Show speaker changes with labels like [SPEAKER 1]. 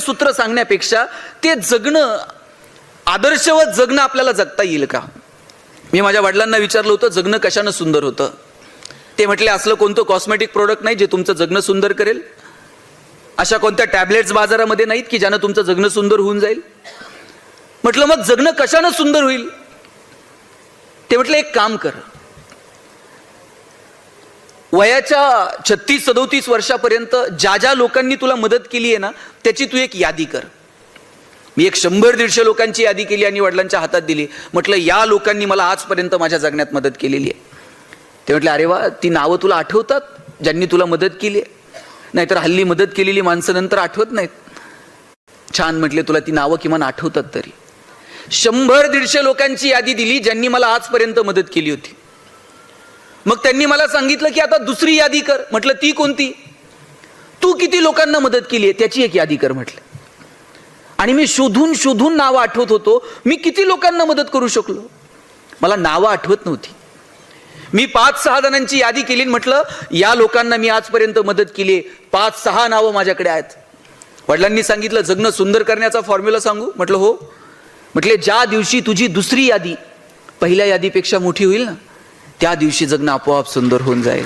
[SPEAKER 1] सूत्र सांगण्यापेक्षा ते जगणं आदर्शवत जगणं आपल्याला जगता येईल का? मी माझ्या वडिलांना विचारलं होतं जगणं कशानं सुंदर होतं? ते म्हटले असलं कोणतं कॉस्मेटिक प्रोडक्ट नाही जे तुमचं जगणं सुंदर करेल? अशा कोणत्या टॅबलेट्स बाजारामध्ये नाहीत की ज्यानं तुमचं जगणं सुंदर होऊन जाईल? म्हटलं मग जगणं कशानं सुंदर होईल? ते म्हटलं एक काम कर वयाच्या छत्तीस सदोतीस वर्षापर्यंत ज्या ज्या लोकांनी तुला मदत केली आहे ना त्याची तू एक यादी कर. मी एक शंभर दीडशे लोकांची यादी केली आणि वडिलांच्या हातात दिली. म्हटलं या लोकांनी मला आजपर्यंत माझ्या जगण्यात मदत केलेली आहे. ते म्हटले अरे वा ती नावं तुला आठवतात? ज्यांनी तुला मदत केली आहे. नाहीतर हल्ली मदत केलेली माणसं नंतर आठवत नाहीत. छान म्हटले तुला ती नावं किमान आठवतात तरी. शंभर दीडशे लोकांची यादी दिली ज्यांनी मला आजपर्यंत मदत केली होती. मग त्यांनी मला सांगितलं की आता दुसरी यादी कर. म्हटलं ती कोणती? तू किती लोकांना मदत केली आहे? त्याची एक यादी कर म्हटलं. आणि मी शोधून शोधून नावं आठवत होतो. मी किती लोकांना मदत करू शकलो? मला नावं आठवत नव्हती. मी पाच सहा जणांची यादी केली म्हटलं या लोकांना मी आजपर्यंत मदत केली पाच सहा नावं माझ्याकडे आहेत. वडिलांनी सांगितलं जगणं सुंदर करण्याचा फॉर्म्युला सांगू. म्हटलं हो. म्हटले ज्या दिवशी तुझी दुसरी यादी पहिल्या यादीपेक्षा मोठी होईल ना त्या दिवशी जगणं आपोआप सुंदर होऊन जाईल.